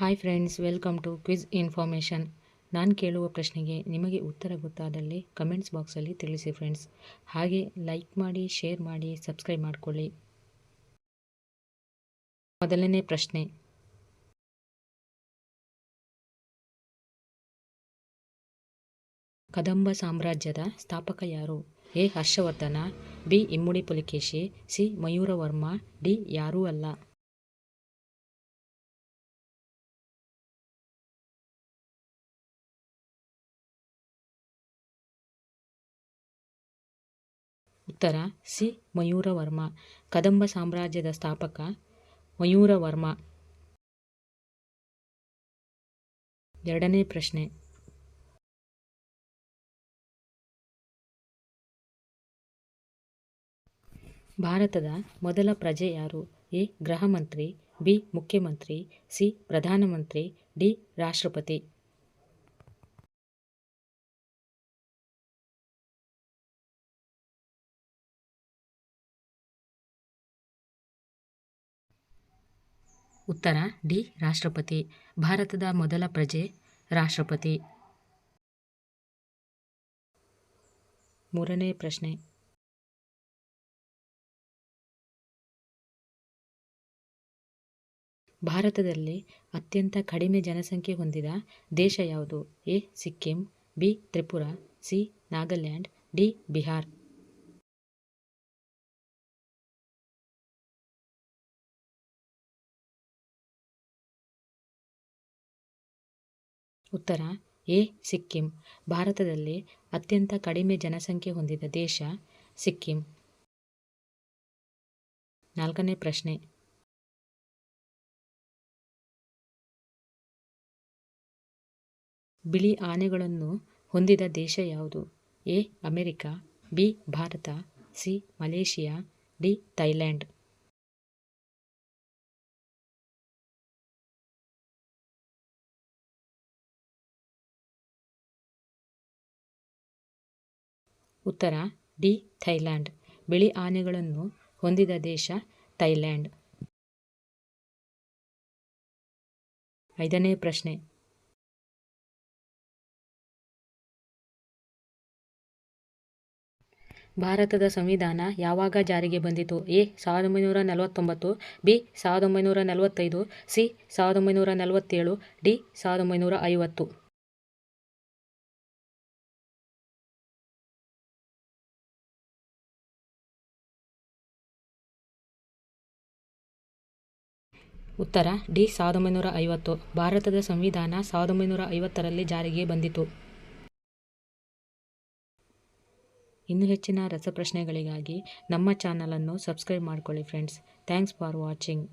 Hi friends welcome to quiz information ನಾನು ಕೇಳುವ ಪ್ರಶ್ನೆಗೆ ನಿಮಗೆ ಉತ್ತರ ಗೊತ್ತಾದಲ್ಲಿ ಕಮೆಂಟ್ಸ್ ಬಾಕ್ಸಲ್ಲಿ ತಿಳಿಸಿ ಫ್ರೆಂಡ್ಸ್ ಹಾಗೆ ಲೈಕ್ ಮಾಡಿ ಶೇರ್ ಮಾಡಿ ಸಬ್ಸ್ಕ್ರೈಬ್ ಮಾಡಿಕೊಳ್ಳಿ. ಮೊದಲನೇ ಪ್ರಶ್ನೆ. ಕದಂಬ ಸಾಮ್ರಾಜ್ಯದ ಸ್ಥಾಪಕ ಯಾರು? A. Harshavardhana, B. Immadi Pulakeshi, C. Mayuravarma, D. ಯಾರೂ ಅಲ್ಲ. ಉತ್ತರ, ಸಿ. ಮಯೂರವರ್ಮ, ಕದಂಬ ಸಾಮ್ರಾಜ್ಯದ ಸ್ಥಾಪಕ ಮಯೂರವರ್ಮ. ಎರಡನೇ ಪ್ರಶ್ನೆ. ಭಾರತದ ಮೊದಲ ಪ್ರಜೆ ಯಾರು? ಎ. ಗೃಹ ಮಂತ್ರಿ ಬಿ. ಮುಖ್ಯಮಂತ್ರಿ, ಸಿ. ಪ್ರಧಾನಮಂತ್ರಿ, ಡಿ. ರಾಷ್ಟ್ರಪತಿ. ಉತ್ತರ, ಡಿ, ರಾಷ್ಟ್ರಪತಿ. ಭಾರತದ ಮೊದಲ ಪ್ರಜೆ, ರಾಷ್ಟ್ರಪತಿ. ಮೂರನೇ ಪ್ರಶ್ನೆ. ಭಾರತದಲ್ಲಿ ಅತ್ಯಂತ ಕಡಿಮೆ ಜನಸಂಖ್ಯೆ ಹೊಂದಿದ ದೇಶ ಯಾವುದು? A, Sikkim, B, Tripura, C, Nagaland, D, Bihar. ಉತ್ತರ, ಎ, ಸಿಕ್ಕಿಂ. ಭಾರತದಲ್ಲಿ ಅತ್ಯಂತ ಕಡಿಮೆ ಜನಸಂಖ್ಯೆ ಹೊಂದಿದ ದೇಶ ಸಿಕ್ಕಿಂ. ನಾಲ್ಕನೇ ಪ್ರಶ್ನೆ. ಬಿಳಿ ಆನೆಗಳನ್ನು ಹೊಂದಿದ ದೇಶ ಯಾವುದು? A, America, B, Bharat, C, Malaysia, D, Thailand. ಉತ್ತರ, ಡಿ, ಥೈಲ್ಯಾಂಡ್. ಬಿಳಿ ಆನೆಗಳನ್ನು ಹೊಂದಿದ ದೇಶ ಥೈಲ್ಯಾಂಡ್. ಐದನೇ ಪ್ರಶ್ನೆ. ಭಾರತದ ಸಂವಿಧಾನ ಯಾವಾಗ ಜಾರಿಗೆ ಬಂದಿತು? ಎ, ಸಾವಿರದ ಒಂಬೈನೂರ ನಲವತ್ತೊಂಬತ್ತು, ಬಿ, ಸಾವಿರದ ಒಂಬೈನೂರ ನಲವತ್ತೈದು, ಸಿ, ಸಾವಿರದ ಒಂಬೈನೂರ ನಲವತ್ತೇಳು, ಡಿ, ಸಾವಿರದ ಒಂಬೈನೂರ ಐವತ್ತು. ಉತ್ತರ, ಡಿ ಸಾವಿರದ ಒಂಬೈನೂರ ಐವತ್ತು, ಭಾರತದ ಸಂವಿಧಾನ ಸಾವಿರದ ಒಂಬೈನೂರ ಐವತ್ತರಲ್ಲಿ ಜಾರಿಗೆ ಬಂದಿತು. ಇನ್ನು ಹೆಚ್ಚಿನ ರಸಪ್ರಶ್ನೆಗಳಿಗಾಗಿ ನಮ್ಮ ಚಾನಲನ್ನು ಸಬ್ಸ್ಕ್ರೈಬ್ ಮಾಡಿಕೊಳ್ಳಿ ಫ್ರೆಂಡ್ಸ್ ಥ್ಯಾಂಕ್ಸ್ ಫಾರ್ ವಾಚಿಂಗ್